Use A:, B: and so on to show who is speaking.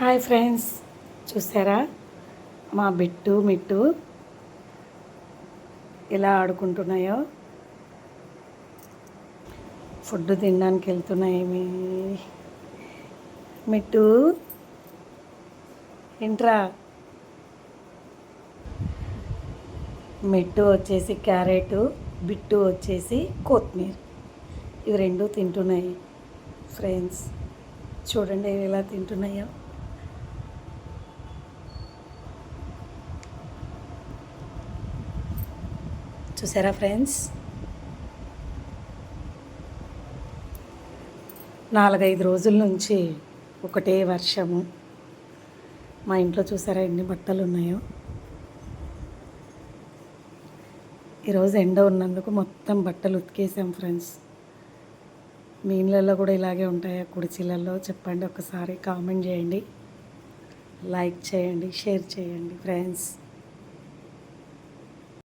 A: Hi friends చూసారా? మా bit Mittu ఎలా ఆడుకుంటున్నాయో? ఫుడ్ తినడానికి వెళ్తున్నాయేమి మిట్టు. ఇంట్రా మిట్టు వచ్చేసి క్యారెట్ బిట్టు వచ్చేసి కొత్తిమీర. ఇవి రెండు తింటున్నాయి ఫ్రెండ్స్. చూడండి ఇవి ఎలా తింటున్నాయో. చూసారా ఫ్రెండ్స్? నాలుగైదు రోజుల నుంచి ఒకటే వర్షము. మా ఇంట్లో చూసారా ఎన్ని బట్టలు ఉన్నాయో? ఈరోజు ఎండ ఉన్నందుకు మొత్తం బట్టలు ఉతికేసాం ఫ్రెండ్స్. మీ ఇళ్ళల్లో కూడా ఇలాగే ఉంటాయా కుడిచీలలో చెప్పండి ఒకసారి కామెంట్ చేయండి. లైక్ చేయండి షేర్ చేయండి ఫ్రెండ్స్.